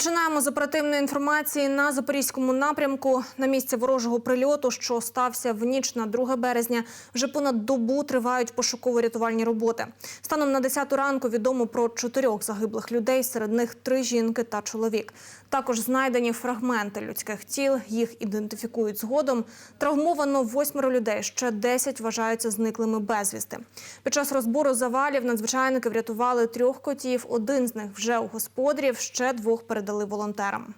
Починаємо з оперативної інформації на запорізькому напрямку. На місці ворожого прильоту, що стався в ніч на 2 березня, вже понад добу тривають пошуково-рятувальні роботи. Станом на 10 ранку відомо про чотирьох загиблих людей, серед них три жінки та чоловік. Також знайдені фрагменти людських тіл. Їх ідентифікують згодом. Травмовано восьмеро людей. Ще 10 вважаються зниклими безвісти. Під час розбору завалів надзвичайники врятували трьох котів. Один з них вже у господарів, ще двох передали волонтерам.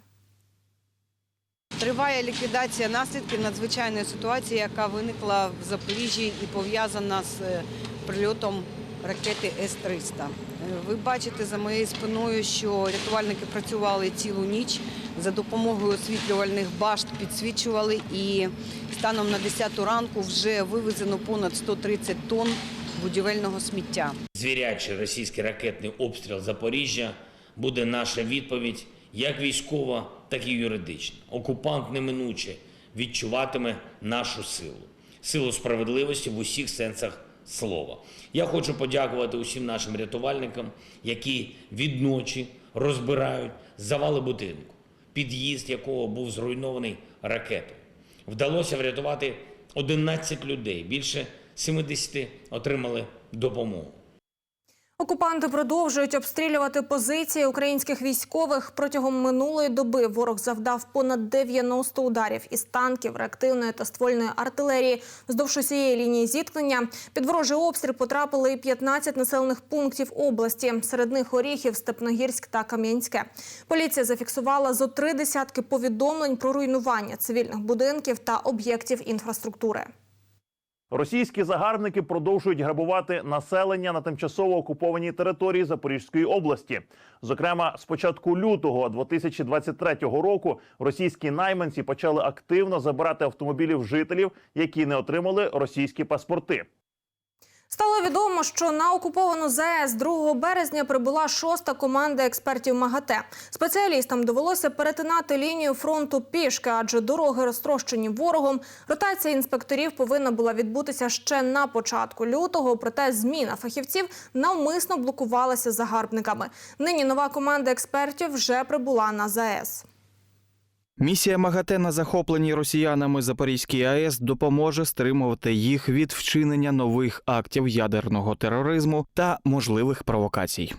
Триває ліквідація наслідків надзвичайної ситуації, яка виникла в Запоріжжі і пов'язана з е, прильотом ракети С-300. Е, Ви бачите за моєю спиною, що рятувальники працювали цілу ніч за допомогою освітлювальних башт, підсвічували і станом на 10 ранку вже вивезено понад 130 тонн будівельного сміття. Звірячий російський ракетний обстріл Запоріжжя буде наша відповідь як військова, так і юридична. Окупант неминуче відчуватиме нашу силу, силу справедливості в усіх сенсах слова. Я хочу подякувати усім нашим рятувальникам, які відночі розбирають завали будинку, під'їзд якого був зруйнований ракетою. Вдалося врятувати 11 людей, більше 70 отримали допомогу. Окупанти продовжують обстрілювати позиції українських військових. Протягом минулої доби ворог завдав понад 90 ударів із танків, реактивної та ствольної артилерії вздовж усієї лінії зіткнення. Під ворожий обстріл потрапили і 15 населених пунктів області. Серед них Оріхів, Степногірськ та Кам'янське. Поліція зафіксувала зо три десятки повідомлень про руйнування цивільних будинків та об'єктів інфраструктури. Російські загарбники продовжують грабувати населення на тимчасово окупованій території Запорізької області. Зокрема, з початку лютого 2023 року російські найманці почали активно забирати автомобілів жителів, які не отримали російські паспорти. Стало відомо, що на окуповану ЗАЕС 2 березня прибула шоста команда експертів МАГАТЕ. Спеціалістам довелося перетинати лінію фронту пішки, адже дороги розтрощені ворогом. Ротація інспекторів повинна була відбутися ще на початку лютого. Проте зміна фахівців навмисно блокувалася загарбниками. Нині нова команда експертів вже прибула на ЗАЕС. Місія МАГАТЕ на захопленій росіянами Запорізькій АЕС допоможе стримувати їх від вчинення нових актів ядерного тероризму та можливих провокацій.